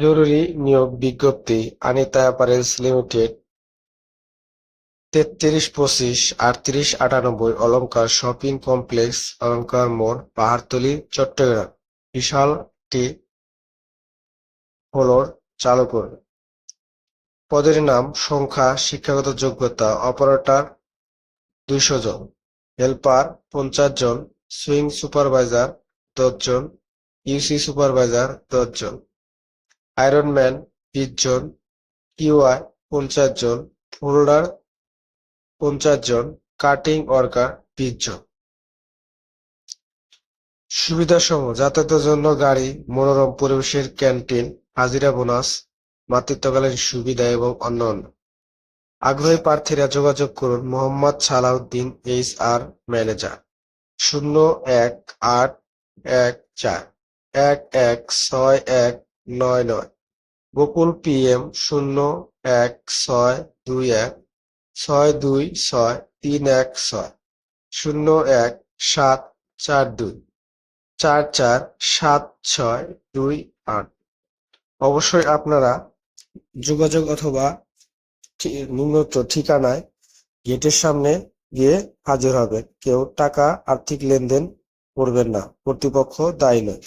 জরুরি নিয়োগ বিজ্ঞপ্তি আনিতা অ্যাপারেলস লিমিটেড, তেত্রিশ পঁচিশ, আটত্রিশ, আটানব্বই, অলংকার শপিং কমপ্লেক্স, অলংকার মোড়, পাহাড়তলি, চট্টগ্রাম। বিশালটি ফ্লোর চালু করবে পদের নাম, সংখ্যা, শিক্ষাগত যোগ্যতা, অপারেটর দুইশো জন। হেল্পার পঞ্চাশ জন। সুইং সুপারভাইজার দশ জন। ইউসি সুপারভাইজার দশ জন আয়রনম্যান বিশ জন কিউআই পঞ্চাশ জন ফোল্ডার পঞ্চাশ জন কাটিং ওয়ার্কার বিশ জন সুবিধাসমূহ, যাতায়াতের জন্য গাড়ি, মনোরম পরিবেশের ক্যান্টিন, হাজিরা বোনাস, মাতৃত্বকালীন সুবিধা এবং অন্যান্য। আগ্রহী প্রার্থীরা যোগাযোগ করুন Mohammad Salauddin H R manager. শূন্য এক আট এক চার, এক এক ছয় এক নয় নয়। বকুল পিএম শূন্য এক ছয় দুই এক ছয় দুই ছয় তিন এক ছয় শূন্য এক সাত চার দুই চার চার সাত ছয় দুই আট। অবশ্যই আপনারা যোগাযোগ অথবা নিম্নোক্ত ঠিকানায় গেটের সামনে গিয়ে হাজির হবে কেউ টাকা আর্থিক লেনদেন করবেন না। কর্তৃপক্ষ দায়ী নয়।